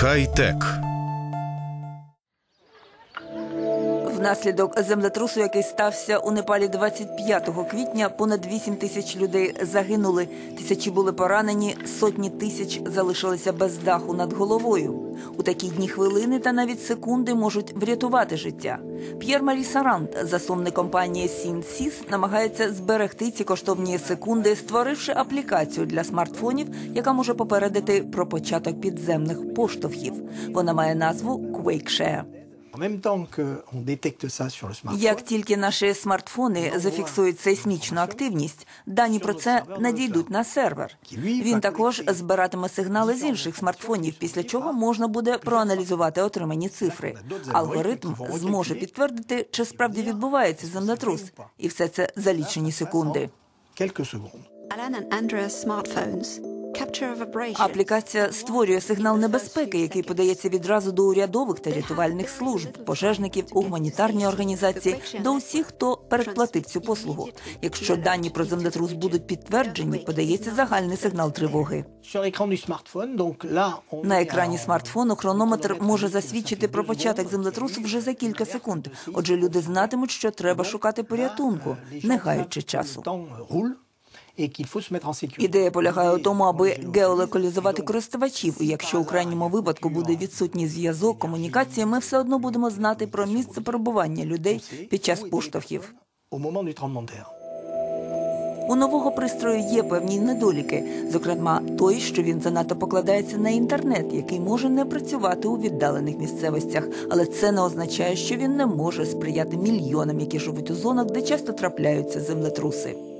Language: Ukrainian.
Хай-тек. Внаслідок землетрусу, який стався у Непалі 25 квітня, понад 8 тисяч людей загинули, тисячі були поранені, сотні тисяч залишилися без даху над головою. У такі дні хвилини та навіть секунди можуть врятувати життя. П'єр Марі Сарант, засновник компанії Сінсіс, намагається зберегти ці коштовні секунди, створивши аплікацію для смартфонів, яка може попередити про початок підземних поштовхів. Вона має назву QuakeShare. Як тільки наші смартфони зафіксують сейсмічну активність, дані про це надійдуть на сервер. Він також збиратиме сигнали з інших смартфонів, після чого можна буде проаналізувати отримані цифри. Алгоритм зможе підтвердити, чи справді відбувається землетрус, і все це за лічені секунди. Alan and Andrea's smartphones. Аплікація створює сигнал небезпеки, який подається відразу до урядових та рятувальних служб, пожежників, у гуманітарні організації, до усіх, хто передплатив цю послугу. Якщо дані про землетрус будуть підтверджені, подається загальний сигнал тривоги. На екрані смартфону хронометр може засвідчити про початок землетрусу вже за кілька секунд. Отже, люди знатимуть, що треба шукати порятунку, не гаючи часу. Ідея полягає у тому, аби геолокалізувати користувачів. І якщо у крайньому випадку буде відсутній зв'язок, комунікація, ми все одно будемо знати про місце перебування людей під час поштовхів. У нового пристрою є певні недоліки, зокрема той, що він занадто покладається на інтернет, який може не працювати у віддалених місцевостях, але це не означає, що він не може сприяти мільйонам, які живуть у зонах, де часто трапляються землетруси.